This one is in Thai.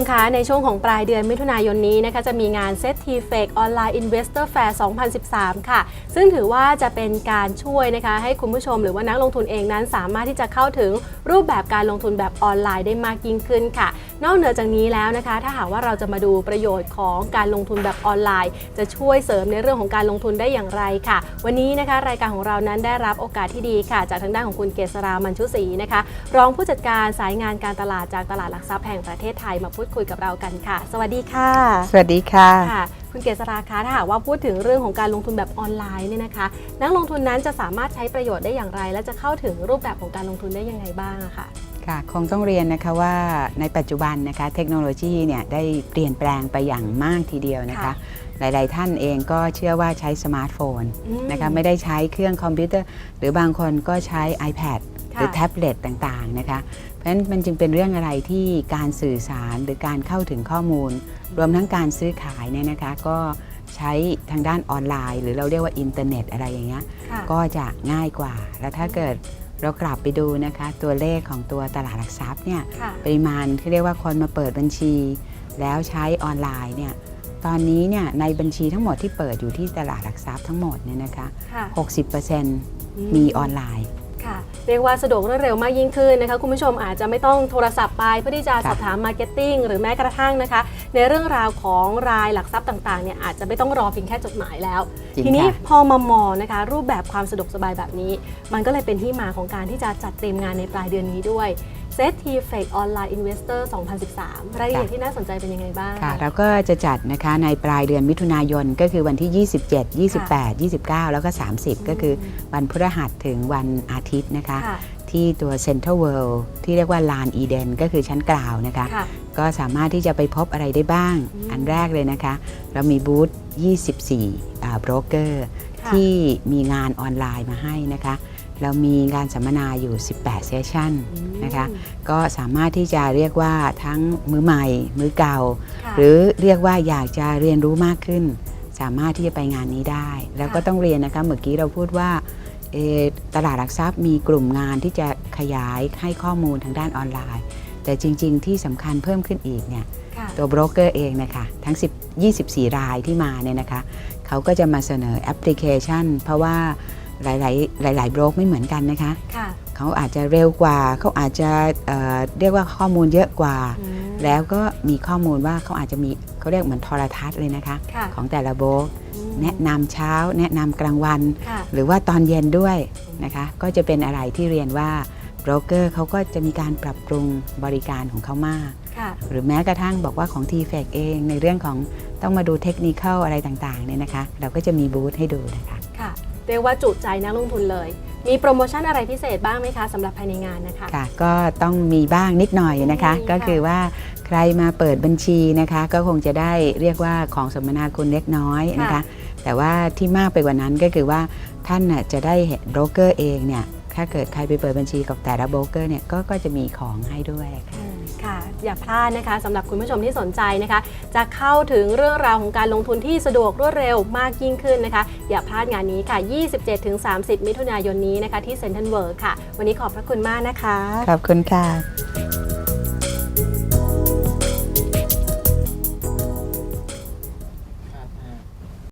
มคะ ในช่วงของปลายเดือนมิถุนายนนี้นะคะจะมีงาน Set t f a k Online Investor Fair 2013 ค่ะ ซึ่งถือว่าจะเป็นการช่วยนะคะ ให้คุณผู้ชมหรือว่านักลงทุนเองนั้นสามารถที่จะเข้าถึงรูปแบบการลงทุนแบบออนไลน์ได้มากยิ่งขึ้นค่ะ นอกเหนือจากนี้แล้วนะคะ ถ้าหากว่าเราจะมาดูประโยชน์ของการลงทุนแบบออนไลน์ จะช่วยเสริมในเรื่องของการลงทุนได้อย่างไรค่ะ วันนี้นะคะ รายการของเรานั้นได้รับโอกาสที่ดีค่ะ จากทางด้านของคุณเกษรามันชุศรีนะคะ รองผู้จัดการสายงานการตลาดจากตลาดหลักทรัพย์แห่งประเทศไทยมาพูดคุยกับเรากันค่ะ สวัสดีค่ะ สวัสดีค่ะค่ะคุณเกษราคะถ้าหากว่าพูดถึงเรื่องของการลงทุนแบบออนไลน์เนี่ยนะคะ นักลงทุนนั้นจะสามารถใช้ประโยชน์ได้อย่างไร และจะเข้าถึงรูปแบบของการลงทุนได้ยังไงบ้างอะค่ะ ค่ะคงต้องเรียนนะคะว่าในปัจจุบันนะคะเทคโนโลยีเนี่ยได้เปลี่ยนแปลงไปอย่างมากทีเดียวนะคะ ค่ะหลาย ๆ ท่านเองก็เชื่อว่าใช้สมาร์ทโฟนอืมนะคะไม่ได้ใช้เครื่องคอมพิวเตอร์ หรือบางคนก็ใช้ iPad หรือค่ะ แท็บเล็ตต่าง ๆ นะคะ เพราะฉะนั้นมันจึงเป็นเรื่องอะไรที่การสื่อสารหรือการเข้าถึงข้อมูล รวมทั้งการซื้อขายเนี่ยนะคะก็ใช้ทางด้านออนไลน์ หรือเราเรียกว่าอินเทอร์เน็ตอะไรอย่างเงี้ย ค่ะ ก็จะง่ายกว่า แล้วถ้าเกิด เรากลับไปดูนะคะตัวเลขของตัวตลาดหลักทรัพย์เนี่ยค่ะปริมาณที่เรียกว่าคนมาเปิดบัญชี แล้วใช้ออนไลน์เนี่ยตอนนี้เนี่ยในบัญชีทั้งหมดที่เปิดอยู่ที่ตลาดหลักทรัพย์ทั้งหมดเนี่ยนะคะค่ะ60%มีออนไลน์ค่ะ เรียกว่าสะดวกรวดเร็วมากยิ่งขึ้นนะคะคุณผู้ชมอาจจะไม่ต้องโทรศัพท์ไปเพื่อที่จะสอบถามมาร์เก็ตติ้งหรือแม้กระทั่งนะคะ ในเรื่องราวของรายหลักทรัพย์ต่างๆเนี่ยอาจจะไม่ต้องรอเพียงแค่จดหมายแล้ว จริงทีนี้ค่ะ พอมามองนะคะ รูปแบบความสะดวกสบายแบบนี้ มันก็เลยเป็นที่มาของการที่จะจัดเตรียมงานในปลายเดือนนี้ด้วย Set T f a k Online Investor 2013 รายละเอียดที่น่าสนใจเป็นยังไงบ้างค่ะเราก็จะจัดนะคะในปลายเดือนมิถุนายนก็คือวันที่ 27 28 29 แล้วก็ 30 ก็คือวันพฤหัสถึงวันอาทิตย์นะคะค่ะที่ตัว Central World ที่เรียกว่าลานอีเดนก็คือชั้นกล่าวนะคะค่ะก็สามารถที่จะไปพบอะไรได้บ้างอืมอันแรกเลยนะคะ เรามีบูธ24อ่าโบรกเกอร์ค่ะที่มีงานออนไลน์มาให้นะคะ เรามีงานสัมมนาอยู่ 18 เซสชันอืมนะคะ ก็สามารถที่จะเรียกว่าทั้งมือใหม่ มือเก่าค่ะหรือเรียกว่าอยากจะเรียนรู้มากขึ้น สามารถที่จะไปงานนี้ได้ แล้วก็ค่ะต้องเรียนนะคะ เมื่อกี้เราพูดว่าเอ่อตลาดหลักทรัพย์มีกลุ่มงานที่จะขยายให้ข้อมูลทางด้านออนไลน์ แต่จริง ๆ ที่สำคัญเพิ่มขึ้นอีกเนี่ยค่ะตัวโบรกเกอร์เองนะคะทั้ง10 24 รายที่มาเนี่ยนะคะเขาก็จะมาเสนอแอปพลิเคชัน เพราะว่าหลายๆหลายๆโบรกไม่เหมือนกันนะคะค่ะเขาอาจจะเร็วกว่าเขาอาจจะเอ่อเรียกว่าข้อมูลเยอะกว่าอืมแล้วก็มีข้อมูลว่าเขาอาจจะมีเขาเรียกเหมือนโทรทัศน์เลยนะคะค่ะของแต่ละโบรกอืมแนะนำเช้า แนะนำกลางวันค่ะหรือว่าตอนเย็นด้วยนะคะ ก็จะเป็นอะไรที่เรียนว่า โบรกเกอร์เขาก็จะมีการปรับปรุงบริการของเขามากค่ะหรือแม้กระทั่งบอกว่าของ t f a c เอง ในเรื่องของต้องมาดูเทคนิคอะไรต่างๆเนี่ยนะคะ เราก็จะมีบูธให้ดูนะคะค่ะเรียกว่าจุใจนักลงทุนเลย มีโปรโมชั่นอะไรพิเศษบ้างไหมคะสำหรับภายในงานนะคะค่ะก็ต้องมีบ้างนิดหน่อยนะคะมีค่ะก็คือว่าใครมาเปิดบัญชีนะคะ ก็คงจะได้เรียกว่าของสมนาคุณเล็กน้อยนะคะ แต่ว่าที่มากไปกว่านั้นก็คือว่าท่านน่ะจะได้เห็นโบรกเกอร์เองเนี่ย ถ้าเกิดใครไปเปิดบัญชีกับแต่ละโบรกเกอร์เนี่ยก็ก็จะมีของให้ด้วยค่ะอืมค่ะอย่าพลาดนะคะสำหรับคุณผู้ชมที่สนใจนะคะ จะเข้าถึงเรื่องราวของการลงทุนที่สะดวกรวดเร็วมากยิ่งขึ้นนะคะ อย่าพลาดงานนี้ค่ะ 27-30 มิถุนายนนี้นะคะที่เซ็นทรัลเวิร์ค่ะ วันนี้ขอบพระคุณมากนะคะ ขอบคุณค่ะ